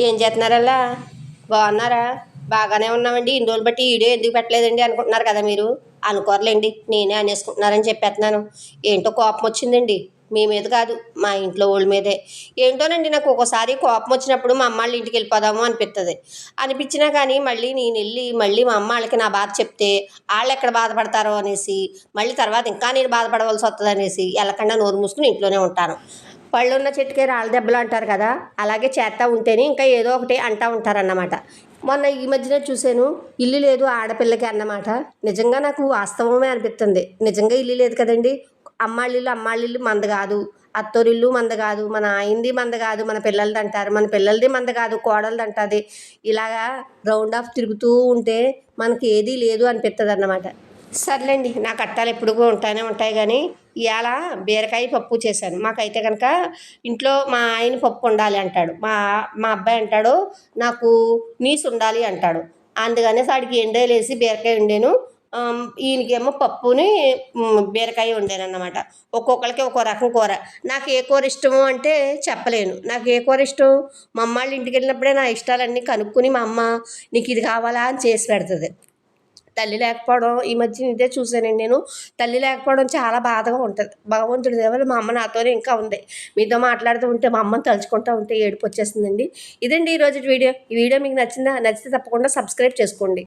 ఏం చేస్తున్నారల్లా బాగున్నారా? బాగానే ఉన్నామండి. ఇన్ని రోజులు బట్టి వీడియో ఎందుకు పెట్టలేదండి అనుకుంటున్నారు కదా మీరు? అనుకోరలేండి. నేనే అనేసుకుంటున్నారని చెప్పేస్తున్నాను. ఏంటో కోపం వచ్చిందండి. మీ మీద కాదు మా ఇంట్లో వాళ్ళ మీదే. ఏంటోనండి నాకు ఒక్కోసారి కోపం వచ్చినప్పుడు మా అమ్మాళ్ళ ఇంటికి వెళ్ళిపోదాము అనిపిస్తుంది అనిపించినా కానీ మళ్ళీ నేను వెళ్ళి మళ్ళీ మా అమ్మాళ్ళకి నా బాధ చెప్తే వాళ్ళు ఎక్కడ బాధపడతారో అనేసి మళ్ళీ తర్వాత ఇంకా నేను బాధపడవలసి వస్తుంది అనేసి వెళ్ళకుండా నోరు మూసుకుని ఇంట్లోనే ఉంటాను. పళ్ళు ఉన్న చెట్టుకే రాళ్ళ దెబ్బలు అంటారు కదా అలాగే చేస్తూ ఉంటేనే ఇంకా ఏదో ఒకటి అంటూ ఉంటారన్నమాట. మొన్న ఈ మధ్యన చూశాను ఇల్లు లేదు ఆడపిల్లకి అన్నమాట. నిజంగా నాకు వాస్తవమే అనిపిస్తుంది. నిజంగా ఇల్లు లేదు కదండి. అమ్మాళ్ళిల్లు అమ్మాళ్ళిల్లు మంద కాదు. అత్తోరిల్లు మంద కాదు. మన ఆయింది మంద కాదు మన పిల్లలది అంటారు. మన పిల్లలది మంద కాదు కోడలది అంటుంది. ఇలాగా రౌండ్ ఆఫ్ తిరుగుతూ ఉంటే మనకి ఏదీ లేదు అనిపిస్తుంది అన్నమాట సర్లేండి నా కట్టాలు ఎప్పుడు ఉంటానే ఉంటాయి కానీ ఇవాళ బీరకాయ పప్పు చేశాను. మాకైతే కనుక ఇంట్లో మా ఆయన పప్పు ఉండాలి అంటాడు. మా మా అబ్బాయి అంటాడు నాకు నీసు ఉండాలి అంటాడు. అందుకనే వాడికి ఎండలేసి బీరకాయ వండాను. ఈయనకేమో పప్పుని బీరకాయ వండాను అనమాట ఒక్కొక్కరికి ఒక్కో రకం కూర. నాకు ఏ కూర ఇష్టము అంటే చెప్పలేను. నాకు ఏ కూర ఇష్టం? మా అమ్మ వాళ్ళ ఇంటికి వెళ్ళినప్పుడే నా ఇష్టాలన్నీ కనుక్కొని మా అమ్మ నీకు ఇది కావాలా? అని చేసి పెడుతుంది. తల్లి లేకపోవడం ఈ మధ్య ఇదే చూశానండి నేను. తల్లి లేకపోవడం చాలా బాధగా ఉంటుంది. భగవంతుడి దేవలు మా అమ్మ నాతోనే ఇంకా ఉంది. మీతో మాట్లాడుతూ ఉంటే మా అమ్మని తలుచుకుంటూ ఉంటే ఏడుపు వచ్చేస్తుందండి ఇదండి ఈరోజు వీడియో. ఈ వీడియో మీకు నచ్చిందా? నచ్చితే తప్పకుండా సబ్స్క్రైబ్ చేసుకోండి.